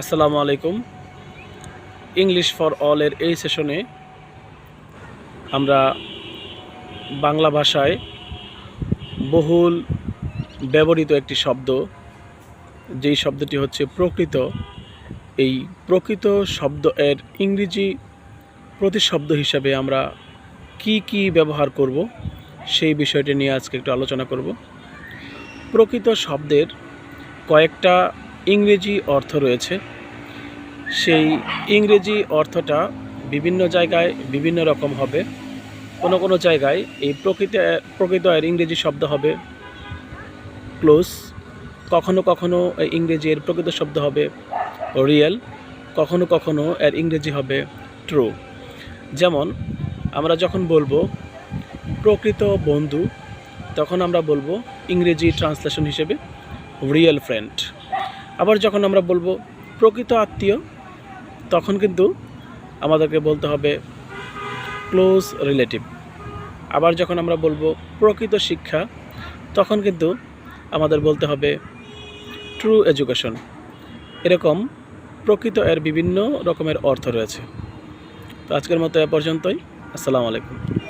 আসসালামু আলাইকুম। English for অলের এই সেশনে আমরা বাংলা ভাষায় বহুল ব্যবহৃত একটি শব্দ, যেই শব্দটি হচ্ছে প্রকৃত। এই প্রকৃত শব্দ এর ইংরেজি প্রতিশব্দ হিসাবে আমরা কি কি ব্যবহার করব, সেই বিষয়টি নিয়ে আজকে একটু আলোচনা করব। প্রকৃত শব্দের কয়েকটা ইংরেজি অর্থ রয়েছে। সেই ইংরেজি অর্থটা বিভিন্ন জায়গায় বিভিন্ন রকম হবে। কোনো কোনো জায়গায় এই প্রকৃত প্রকৃত এর ইংরেজি শব্দ হবে। ক্লোজ, কখনো কখনো ইংরেজি এর প্রকৃত শব্দ হবে। রিয়েল, কখনো কখনো এর ইংরেজি হবে ট্রু। যেমন, আমরা যখন বলব প্রকৃত বন্ধু, তখন আমরা বলব ইংরেজি ট্রান্সলেশন হিসেবে রিয়েল ফ্রেন্ড। আবার যখন আমরা বলব প্রকৃত আত্মীয়, তখন কিন্তু আমাদেরকে বলতে হবে ক্লোজ রিলেটিভ। আবার যখন আমরা বলব প্রকৃত শিক্ষা, তখন কিন্তু আমাদের বলতে হবে ট্রু এডুকেশন। এরকম প্রকৃত এর বিভিন্ন রকমের অর্থ রয়েছে। তো আজকের মতো এ পর্যন্তই। আসসালামু আলাইকুম।